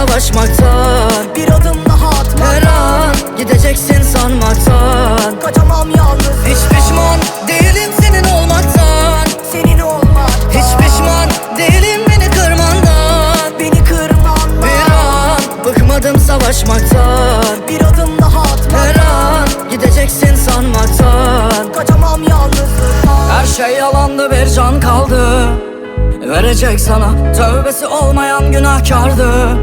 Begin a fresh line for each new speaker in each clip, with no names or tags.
savaşmaktan.
Bir adım daha Her atmadan
an gideceksin sanmaktan.
Kaçamam yalnız.
Hiç pişman değilim senin olmaktan.
Senin olmak. Hiç
pişman değilim beni kırmandan.
Beni kırman Bir
an bıkmadım savaşmaktan.
Bir adım daha Her
atmadan an gideceksin sanmaktan.
Kaçamam yalnızlıktan
Her şey yalandı bir can kaldı. Verecek sana tövbesi olmayan günahkardı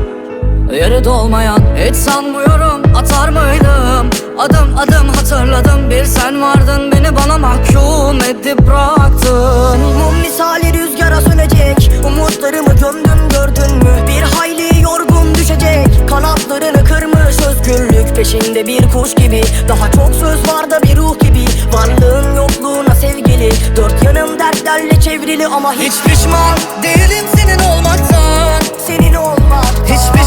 Yeri dolmayan hiç sanmıyorum atar mıydım? Adım adım hatırladım bir sen vardın. Beni bana mahkum edip bıraktın.
Mum misali rüzgara sönecek. Umutlarımı gömdüm gördün mü? Bir hayli yorgun düşecek. Kanatlarını kırmış özgürlük Peşinde bir kuş gibi. Daha çok söz var da bir ruh gibi. Varlığın yokluğuna sevgili. Dört yanım dertlerle çevrili ama hiç Hiç
pişman değilim senin olmaktan.
Senin olmak Hiç
pişman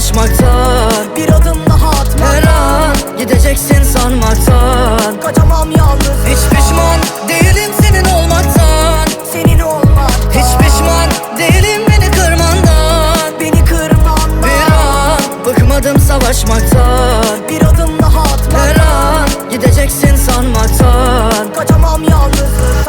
ulaşmaktan
Bir adım daha atmaktan. Her
an gideceksin sanmaktan.
Kaçamam yalnız. Hiç
pişman değilim senin olmaktan.
Senin olmaktan
Hiç pişman değilim beni kırmandan.
Beni kırmandan. Bir
an bıkmadım savaşmaktan.
Bir adım daha atmaktan. Her
an gideceksin sanmaktan.
Kaçamam yalnız.